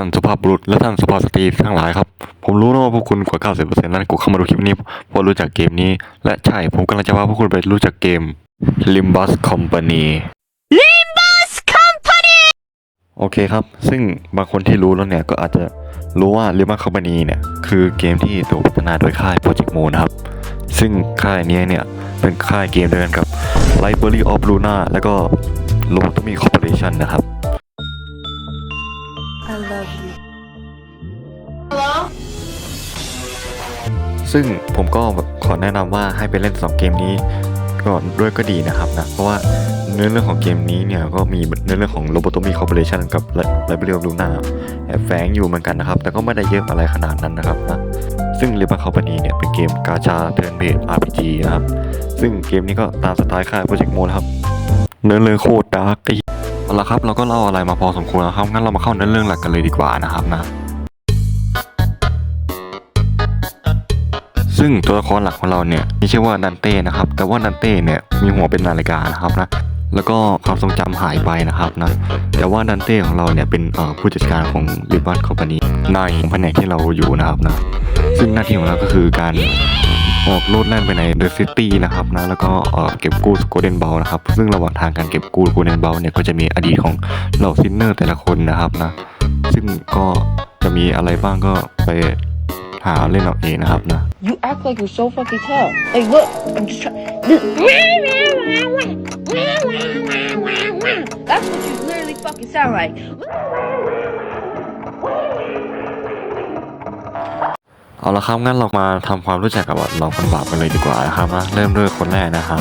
านสุภาพบุรุษและท่านสุภาพสตรีทั้งหลายครับ ผมรู้นะว่าพวกคุณกว่า 90%นั้นกูเข้ามาดูคลิปนี้เพราะรู้จักเกมนี้ และใช่ผมกำลังจะพาพวกคุณไปรู้จักเกม Limbus Company Limbus Company โอเคครับ ซึ่งบางคนที่รู้แล้วเนี่ยก็อาจจะรู้ว่า Limbus Company เนี่ยคือเกมที่ถูกพัฒนาโดยค่าย Project Moon นะครับ ซึ่งค่ายนี้เนี่ยเป็นค่ายเกมเดียวกันกับ Library of Luna แล้วก็ Lobotomy Corporation นะครับ ซึ่งผมก็ขอแนะนำว่าให้ไปเล่น 2 เกมนี้ก่อนด้วยก็ดีนะครับนะ เพราะว่าเนื้อเรื่องของเกมนี้เนี่ยก็มีเนื้อเรื่องของ Lobotomy Corporation กับ Library of Luna แอบแฝงอยู่เหมือนกันนะครับ แต่ก็ไม่ได้เยอะอะไรขนาดนั้นนะครับนะซึ่ง Limbus Company เนี่ยเป็นเกมกาชาเทิร์นเบส RPG นะครับ ซึ่งเกมนี้ก็ตามสไตล์ค่าย Project Moon นะครับ เนื้อเรื่องโคตรดาร์กเอาละครับ เราก็เล่าอะไรมาพอสมควรแล้วครับงั้นเรามาเข้าเนื้อเรื่องหลักกันเลยดีกว่านะครับนะ ซึ่งตัวละครหลักของเราเนี่ยมีชื่อว่าดันเต้นะครับ แต่ว่าดันเต้เนี่ยมีหัวเป็นนาฬิกานะครับนะแล้วก็ความทรงจำหายไปนะครับนะแต่ว่าดันเต้ของเราเนี่ยเป็นผู้จัดการของริบัตคอมพานีในแผนกที่เราอยู่นะครับนะซึ่งหน้าที่ของเราก็คือการออกโลดแล่นไปในเดอะซิตี้นะครับนะแล้วก็เเก็บกู้โกลเด้นเบลนะครับ ซึ่งระหว่างทางการเก็บกู้โกลเด้นเบลเนี่ยก็จะมีอดีตของเหล่าซินเนอร์แต่ละคนนะครับนะซึ่งก็จะมีอะไรบ้างก็ไป หาเล่นเอาเองนะครับนะ You act like you're so fucking tough Like look I'm just trying That's what you literally fucking sound like เอาละครับงั้นเรามาทำความรู้จักกับเหล่าคนบาปกันเลยดีกว่านะครับนะเริ่มด้วยคนแรกนะครับ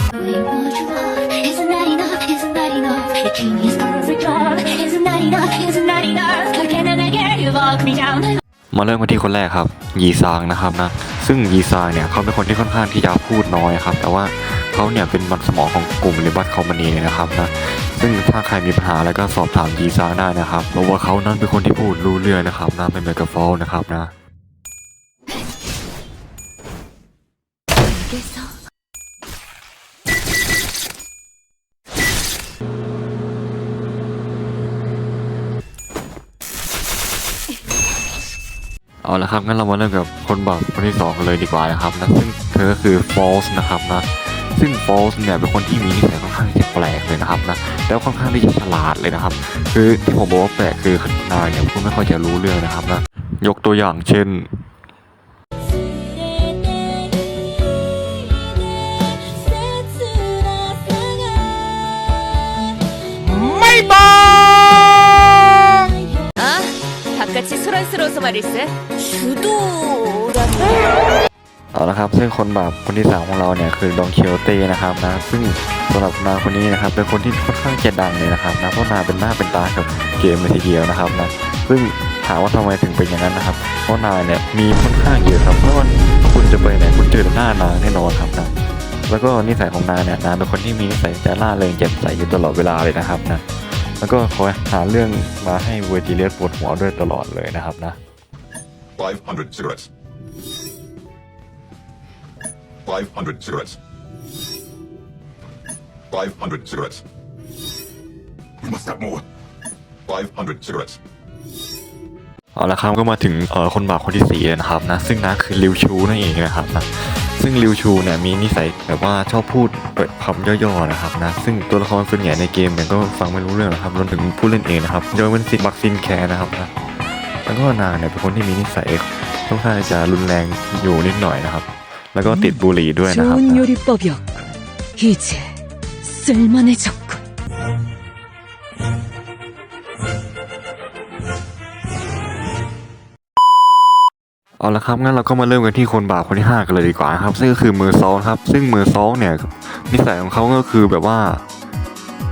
มาเริ่มกันที่คนแรกครับ ยีซางนะครับนะ ซึ่งยีซางเนี่ยเขาเป็นคนที่ค่อนข้างที่จะพูดน้อยครับ แต่ว่าเขาเนี่ยเป็นมันสมองของกลุ่มริบัตคอมมานีนะครับนะ ซึ่งถ้าใครมีปัญหาอะไรก็สอบถามยีซางได้นะครับ เพราะว่าเขานั้นเป็นคนที่พูดรู้เรื่องนะครับนะเป็นเมกาฟอลนะครับนะ เอาละครับงั้นเรามาเริ่มกับคนบาปคนที่สองกันเลยดีกว่านะครับนะซึ่งเธอก็คือ False นะครับนะซึ่ง False เนี่ยเป็นคนที่มีนิสัยค่อนข้างที่จะแปลกเลยนะครับนะแล้วค่อนข้างที่จะฉลาดเลยนะครับ คือที่ผมบอกว่าแปลกคือนายเนี่ยพูดไม่ค่อยจะรู้เรื่องนะครับนะยกตัวอย่างเช่น 아, 바깥이 소란스러워서 말일세. 주도라니 เอาละครับซึ่งคนบาปคนที่สามของเราเนี่ยคือดองเคียวเต้นะครับนะซึ่งสำหรับนางคนนี้นะครับเป็นคนที่ค่อนข้างจะดังเลยนะครับนะเพราะนางเป็นหน้าเป็นตากับเกมเลยทีเดียวนะครับนะซึ่งถามว่าทำไมถึงเป็นอย่างนั้นนะครับ เพราะนางเนี่ยมีค่อนข้างเยอะครับเพราะว่าคุณจะไปไหนคุณเจอแต่หน้านางแน่นอนครับนะแล้วก็นิสัยของนางเนี่ยนางเป็นคนที่มีนิสัยจะล่าเริงแจ่มใสอยู่ตลอดเวลาเลยนะครับนะ แล้วก็คอยหาเรื่องมาให้เวอร์จิเลียสปวดหัวด้วยตลอดเลยนะครับนะ 500 cigarettes. 500 cigarettes. 500 cigarettes. We must have more. 500 cigarettes. เอาละครับก็มาถึงเอ่อคนบาปคนที่สี่แล้วนะครับนะ ซึ่งนะคือริวชูนั่นเองนะครับนะ ซึ่งริวชูเนี่ยมีนิสัยแบบว่าชอบพูดคำย่อๆนะครับนะซึ่งตัวละครส่วนใหญ่ในเกมเนี่ยก็ฟังไม่รู้เรื่องนะครับรวมถึงผู้เล่นเองนะครับโดยมันสิบักซินแคร์นะครับนะแล้วก็นางเนี่ยเป็นคนที่มีนิสัยค่อนข้างจะรุนแรงอยู่นิดหน่อยนะครับ แล้วก็ติดบุหรี่ด้วยนะครับนะ เอาละครับงั้นเราก็มาเริ่มกันที่คนบาปคนที่ 5 กันเลยดีกว่าครับ ซึ่งก็คือมือซองครับ ซึ่งมือซองเนี่ยนิสัยของเขาก็คือแบบว่า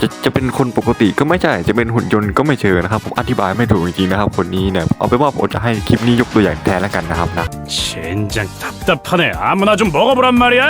จะจะเป็นคนปกติก็ไม่ใช่จะเป็นหุ่นยนต์ก็ไม่เชิงนะครับ ผมอธิบายไม่ถูกจริงๆนะครับ คนนี้เนี่ยเอาไปว่าผมจะให้คลิปนี้ยกตัวอย่างแทนแล้วกันนะครับนะเชนจังทับทับพะเนี่ยมานาจุมบอกบรัมมาเรีย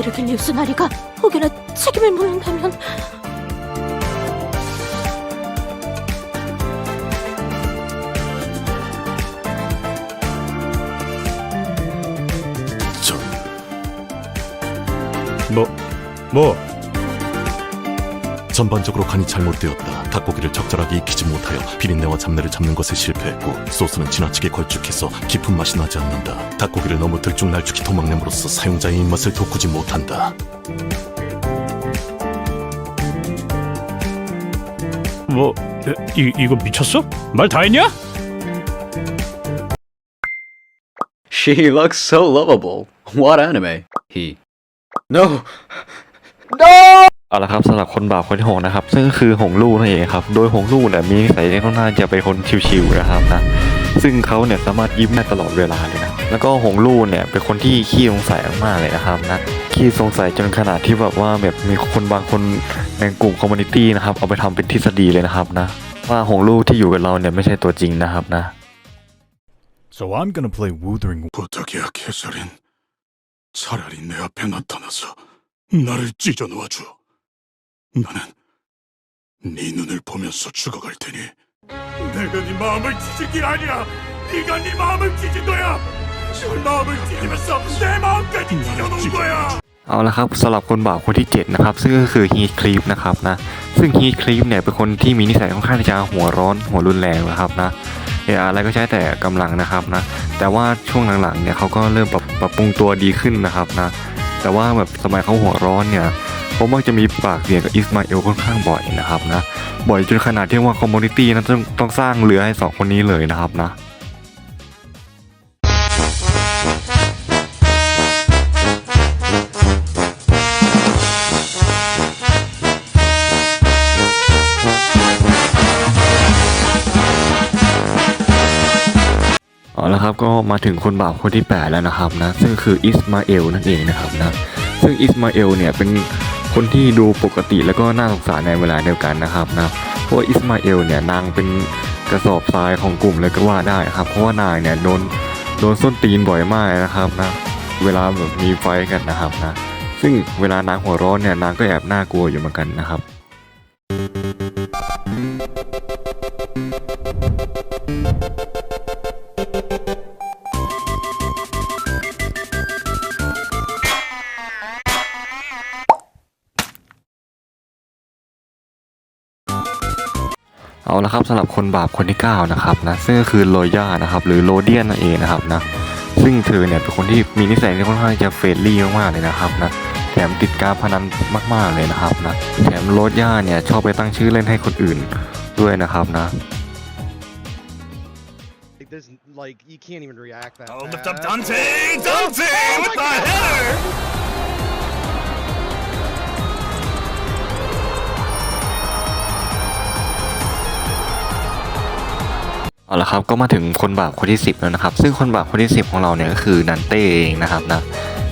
베르길리우스 나리가 혹여나 책임을 묻는다면 저 뭐, 뭐? 전반적으로 간이 잘못되었다. 닭고기를 적절하게 익히지 못하여 비린내와 잡내를 잡는 것에 실패했고 소스는 지나치게 걸쭉해서 깊은 맛이 나지 않는다. 닭고기를 너무 들쭉날쭉히 도막냄으로써 사용자의 입맛을 돋구지 못한다. 뭐, 이, 이거 미쳤어? 말 다 했냐? She looks so lovable. What anime? He. No! เอาละครับสำหรับคนบาปคนที่หกนะครับ ซึ่งก็คือหงลู่นั่นเองครับ โดยหงลู่เนี่ยมีนิสัยที่ค่อนข้างจะเป็นคนชิวๆนะครับนะซึ่งเขาเนี่ยสามารถยิ้มได้ตลอดเวลาเลยนะแล้วก็หงลู่เนี่ยเป็นคนที่ขี้สงสัยมากๆเลยนะครับนะขี้สงสัยจนขนาดที่แบบว่าแบบมีคนบางคนในกลุ่มคอมมูนิตี้นะครับเอาไปทำเป็นทฤษฎีเลยนะครับนะว่าหงลู่ที่อยู่กับเราเนี่ยไม่ใช่ตัวจริงนะครับนะ So I'm gonna play Wuthering 부탁이야 캐서린 차라리 내 앞에 나타나서 나를 찢어 놓아줘 나는 네 눈을 보면서 죽어갈 테니 내가 네 마음을 찢은 게 아니라 네가 네 마음을 찢은 거야 네 마음을 찢으면서 내 마음까지 찢어놓은 거야 เอาละครับสำหรับคนบาปคนที่ 7 นะครับ ซึ่งก็คือฮีทคลีฟนะครับนะซึ่งฮีทคลีฟเนี่ยเป็นคนที่มีนิสัยค่อนข้างที่จะหัวร้อนหัวรุนแรงนะครับนะเอ่ออะไรก็ใช้แต่กำลังนะครับนะแต่ว่าช่วงหลังๆเนี่ยเขาก็เริ่มปรับปรับปรุงตัวดีขึ้นนะครับนะแต่ว่าแบบสมัยเขาหัวร้อนเนี่ย เขามักจะมีปากเสียงกับอิสมาเอลค่อนข้างบ่อยนะครับนะ บ่อยจนขนาดที่ว่าคอมมูนิตี้นั้นต้องต้องสร้างเรือให้สองคนนี้เลยนะครับนะเอาละครับก็มาถึงคนบาปคนที่ 8 แล้วนะครับนะ ซึ่งคืออิสมาเอลนั่นเองนะครับนะ ซึ่งอิสมาเอลเนี่ยเป็น คนที่ดูปกติแล้วก็น่าสงสารในเวลาเดียวกันนะครับนะเพราะอิสมาเอลเนี่ยนางเป็นกระสอบทรายของกลุ่มเลยก็ว่าได้ครับ เพราะว่านางเนี่ยโดนโดนส้นตีนบ่อยมากนะครับนะเวลาแบบมีไฟกันนะครับนะซึ่งเวลานางหัวร้อนเนี่ยนางก็แอบน่ากลัวอยู่เหมือนกันนะครับ ละครับสำหรับคนบาปคนที่ 9 นะครับนะซึ่งก็คือโลย่านะครับหรือโลเดียนนั่นเองนะครับนะซึ่งเธอเนี่ยเป็นคนที่มีนิสัยที่ค่อนข้างจะเฟรนลี่มากๆเลยนะครับนะแถมติดการพนันมากๆเลยนะครับนะแถมโลย่าเนี่ยชอบไปตั้งชื่อเล่นให้คนอื่นด้วยนะครับนะ There's like you can't even react that. Oh, lift fast. up Dante! Dante with the header! เอาละครับก็มาถึงคนบาปคนที่ 10 แล้วนะครับ ซึ่งคนบาปคนที่ 10 ของเราเนี่ยก็คือดันเต้เองนะครับนะ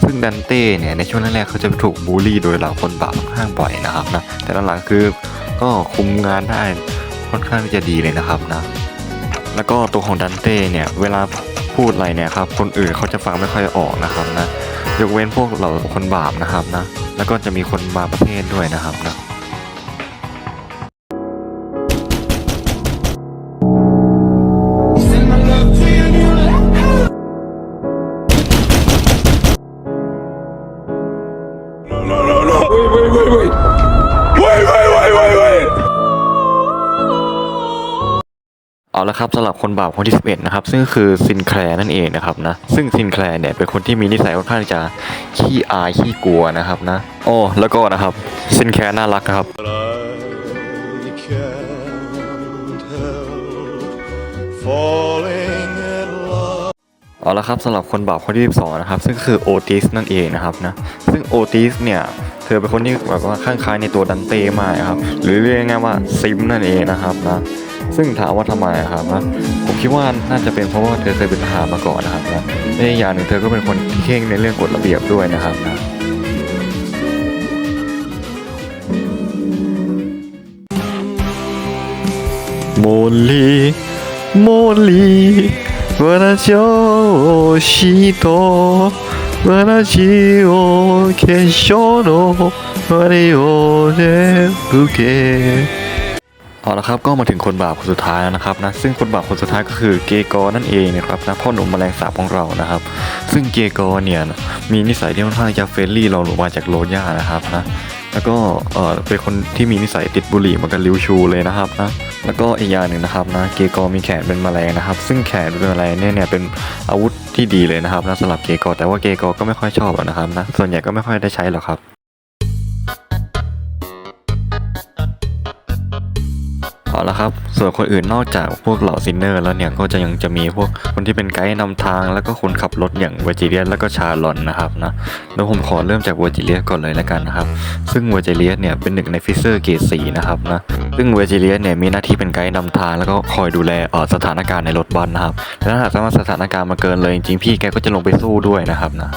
ซึ่งดันเต้เนี่ยในช่วงแรกๆเขาจะถูกบูลลี่โดยเหล่าคนบาปค่อนข้างบ่อยนะครับนะแต่หลังๆคือก็คุมงานได้ค่อนข้างที่จะดีเลยนะครับนะแล้วก็ตัวของดันเต้เนี่ยเวลาพูดอะไรเนี่ยครับคนอื่นเขาจะฟังไม่ค่อยออกนะครับนะยกเว้นพวกเหล่าคนบาปนะครับนะแล้วก็จะมีคนบาปประเภทด้วยนะครับนะ เอาละครับสำหรับคนบาปคนที่ 11 นะครับ ซึ่งคือซินแคลร์นั่นเองนะครับนะซึ่งซินแคลร์เนี่ยเป็นคนที่มีนิสัยค่อนข้างจะขี้อายขี้กลัวนะครับนะโอ้แล้วก็นะครับซินแคลร์น่ารักนะครับ เอาละครับสำหรับคนบาปคนที่ 12 นะครับ ซึ่งคือโอติสนั่นเองนะครับนะซึ่งโอติสเนี่ยเธอเป็นคนที่แบบว่าข้างคล้ายในตัวดันเต้มากครับ หรือเรียกง่ายว่าซิมนั่นเองนะครับนะ ซึ่งถามว่าทำไมครับนะผมคิดว่าน่าจะเป็นเพราะว่าเธอเคยเป็นทหารมาก่อนนะครับนะในอย่างหนึ่งเธอก็เป็นคนที่เข่งในเรื่องกฎระเบียบด้วยนะครับนะโมลีโมลีวนาโจชิโตวนาจิโอเคชโนวาริโอเดบุเก เอาละครับก็มาถึงคนบาปคนสุดท้ายแล้วนะครับนะซึ่งคนบาปคนสุดท้ายก็คือเกโกอนั่นเองนะครับนะพ่อหนุ่มแมลงสาบของเรานะครับ ซึ่งเกโกอเนี่ยมีนิสัยที่ค่อนข้างจะเฟรนลี่เราหลงมาจากโรย่านะครับนะแล้วก็เออเป็นคนที่มีนิสัยติดบุหรี่เหมือนกับลิวชูเลยนะครับนะแล้วก็อีกอย่างหนึ่งนะครับนะเกโกอมีแขนเป็นแมลงนะครับ ซึ่งแขนเป็นแมลงเนี่ยเนี่ยเป็นอาวุธที่ดีเลยนะครับนะสำหรับเกโกอแต่ว่าเกโกอก็ไม่ค่อยชอบอะนะครับนะส่วนใหญ่ก็ไม่ค่อยได้ใช้หรอกครับ เอาละครับ ส่วนคนอื่นนอกจากพวกเหล่าซินเนอร์แล้วเนี่ยก็จะยังจะมีพวกคนที่เป็นไกด์นำทาง แล้วก็คนขับรถอย่างเวอร์จิเลียสแล้วก็ชาลอนนะครับนะแล้วผมขอเริ่มจากเวอร์จิเลียสก่อนเลยแล้วกันนะครับ ซึ่งเวอร์จิเลียสเนี่ยเป็นหนึ่งในฟิเซอร์เกรดสีนะครับนะซึ่งเวอร์จิเลียสเนี่ยมีหน้าที่เป็นไกด์นำทาง แล้วก็คอยดูแลเอ่อสถานการณ์ในรถบัสนะครับแต่ถ้าหากสมมติสถานการณ์มาเกินเลยจริงๆพี่แกก็จะลงไปสู้ด้วยนะครับนะ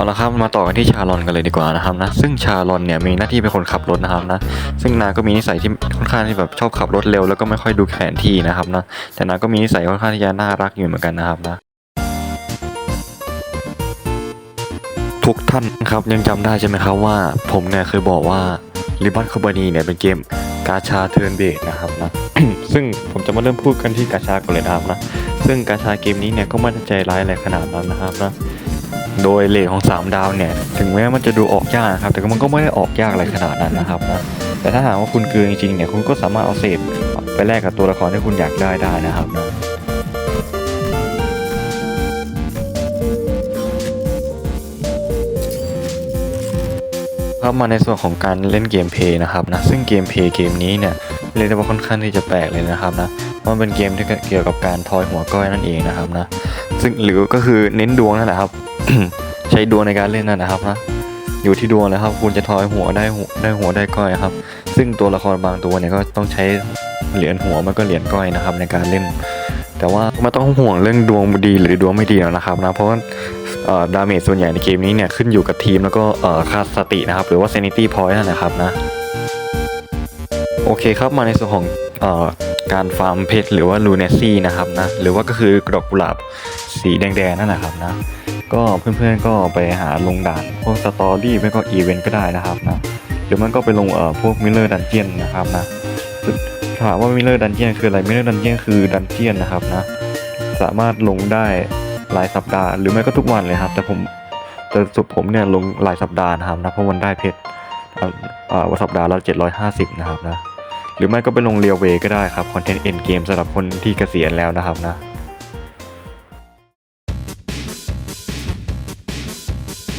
เอาละครับมาต่อกันที่ชาลอนกันเลยดีกว่านะครับนะซึ่งชาลอนเนี่ยมีหน้าที่เป็นคนขับรถนะครับนะซึ่งนาก็มีนิสัยที่ค่อนข้างที่แบบชอบขับรถเร็วแล้วก็ไม่ค่อยดูแผนที่นะครับนะแต่นาก็มีนิสัยค่อนข้างที่จะน่ารักอยู่เหมือนกันนะครับนะทุกท่านครับยังจำได้ใช่ไหมครับว่า ผมเนี่ยเคยบอกว่าริบัตคอบานีเนี่ยเป็นเกมกาชาเทิร์นเบสนะครับนะซึ่งผมจะมาเริ่มพูดกันที่กาชาก่อนเลยนะครับนะซึ่งกาชาเกมนี้เนี่ยก็ไม่ได้ใจร้ายอะไรขนาดนั้นนะครับนะ โดยเลทของ 3 ดาวเนี่ย ถึงแม้มันจะดูออกยากครับ แต่ก็มันก็ไม่ได้ออกยากอะไรขนาดนั้นนะครับนะแต่ถ้าหากว่าคุณเกินจริงๆเนี่ยคุณก็สามารถเอาเศษไปแลกกับตัวละครที่คุณอยากได้ได้นะครับนะครับมาในส่วนของการเล่นเกมเพย์นะครับนะซึ่งเกมเพย์เกมนี้เนี่ยเรียกได้ว่าค่อนข้างที่จะแปลกเลยนะครับนะมันเป็นเกมที่เกี่ยวกับการทอยหัวก้อยนั่นเองนะครับนะ ซึ่งหรือก็คือเน้นดวงนั่นแหละครับ ใช้ดวงในการเล่นนั่นนะครับนะอยู่ที่ดวงเลยครับ คุณจะทอยหัวได้หัวได้หัวได้ก้อยครับ ซึ่งตัวละครบางตัวเนี่ยก็ต้องใช้เหรียญหัวมันก็เหรียญก้อยนะครับ ในการเล่น แต่ว่าไม่ต้องห่วงเรื่องดวงดีหรือดวงไม่ดีหรอกนะครับนะเพราะว่าดาเมจส่วนใหญ่ในเกมนี้เนี่ยขึ้นอยู่กับทีมแล้วก็ค่าสตินะครับ หรือว่า sanity point นั่นแหละครับนะ โอเคครับมาในส่วนของ การฟาร์มเพชรหรือว่าลูเนซี่นะครับนะหรือว่าก็คือดอกกุหลาบสีแดงๆนั่นแหละครับนะก็เพื่อนๆก็ไปหาลงด่านพวกสตอรี่ไม่ก็อีเวนต์ก็ได้นะครับนะหรือมันก็ไปลงเอ่อพวกมิลเลอร์ดันเจียนนะครับนะถามว่ามิลเลอร์ดันเจียนคืออะไรมิลเลอร์ดันเจียนคือดันเจียนนะครับนะสามารถลงได้รายสัปดาห์ หรือไม่ก็ทุกวันเลยครับ แต่ผมแต่สุดผมเนี่ยลงรายสัปดาห์นะครับนะเพราะมันได้เพชรอ่อเอ่อวันสัปดาห์ละ750 นะครับนะ หรือไม่ก็ไปลงเรียวเวก็ได้ครับคอนเทนต์เอ็นเกมสำหรับคนที่เกษียณแล้วนะครับนะ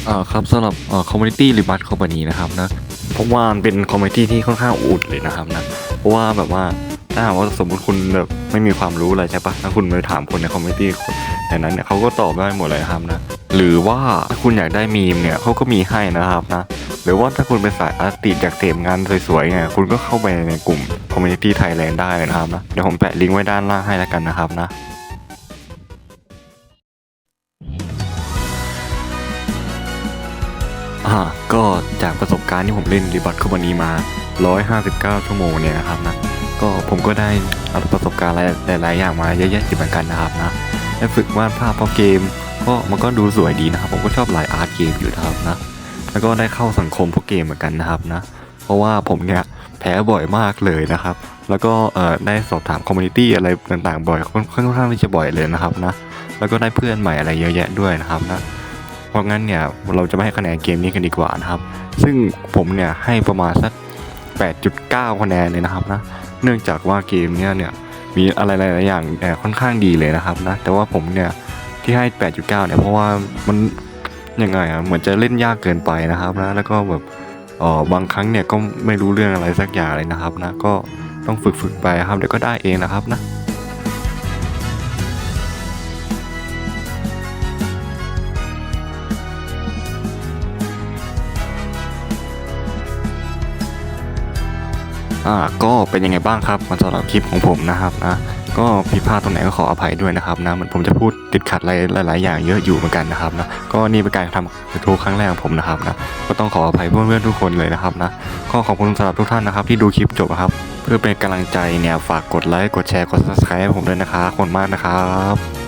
อ่าครับสำหรับอ่อคอมมูนิตี้ริบัตคอมพานีนะครับนะเพราะว่ามันเป็นคอมมูนิตี้ที่ค่อนข้างอุดเลยนะครับนะเพราะว่าแบบว่าถ้าหากว่าสมมติคุณแบบไม่มีความรู้อะไรใช่ปะถ้าคุณไปถามคนในคอมมูนิตี้ในนั้นเนี่ยเขาก็ตอบได้หมดเลยครับนะ หรือว่าถ้าคุณอยากได้มีมเนี่ยเขาก็มีให้นะครับนะหรือว่าถ้าคุณเป็นสายอาร์ติอยากเสพงานสวยๆเนี่ยคุณก็เข้าไปในกลุ่มคอมมูนิตี้ไทยแลนด์ได้นะครับนะเดี๋ยวผมแปะลิงก์ไว้ด้านล่างให้แล้วกันนะครับนะอ่าก็จากประสบการณ์ที่ผมเล่นรีบัตคอมพานีมา 159 ชั่วโมงเนี่ยนะครับนะก็ผมก็ได้ประสบการณ์หลายๆอย่างมาเยอะแยะเหมือนกันนะครับนะได้ฝึกวาดภาพเพราะเกม ก็มันก็ดูสวยดีนะครับ ผมก็ชอบหลายอาร์ตเกมอยู่นะครับนะ แล้วก็ได้เข้าสังคมพวกเกมเหมือนกันนะครับนะ เพราะว่าผมเนี่ยแพ้บ่อยมากเลยนะครับ แล้วก็เออได้สอบถามคอมมูนิตี้อะไรต่างๆ บ่อยค่อนข้างที่จะบ่อยเลยนะครับนะ แล้วก็ได้เพื่อนใหม่อะไรเยอะแยะด้วยนะครับนะ เพราะงั้นเนี่ยเราจะไม่ให้คะแนนเกมนี้กันดีกว่านะครับ ซึ่งผมเนี่ยให้ประมาณสัก 8.9 คะแนนเลยนะครับนะ เนื่องจากว่าเกมเนี้ยเนี่ยมีอะไรหลายๆอย่างค่อนข้างดีเลยนะครับนะ แต่ว่าผมเนี่ย ที่ให้ 8.9 เนี่ยเพราะว่ามันยังไงอะเหมือนจะเล่นยากเกินไปนะครับนะแล้วก็แบบเออบางครั้งเนี่ยก็ไม่รู้เรื่องอะไรสักอย่างเลยนะครับนะก็ต้องฝึกฝึกๆไปครับเดี๋ยวก็ได้เองนะครับนะอ่าก็เป็นยังไงบ้างครับมันสำหรับคลิปของผมนะครับนะ ก็ผิดพลาดตรงไหนก็ขออภัยด้วยนะครับนะเหมือนผมจะพูดติดขัดอะไรหลาย ๆ อย่างเยอะอยู่เหมือนกันนะครับนะก็นี่เป็นการทำยูทูบครั้งแรกของผมนะครับนะก็ต้องขออภัยเพื่อน ๆ ทุกคนเลยนะครับนะก็ขอบคุณสำหรับทุกท่านนะครับที่ดูคลิปจบครับ เพื่อเป็นกำลังใจเนี่ยฝากกดไลค์กดแชร์กด subscribe ให้ผมด้วยนะครับขอบคุณมากนะครับ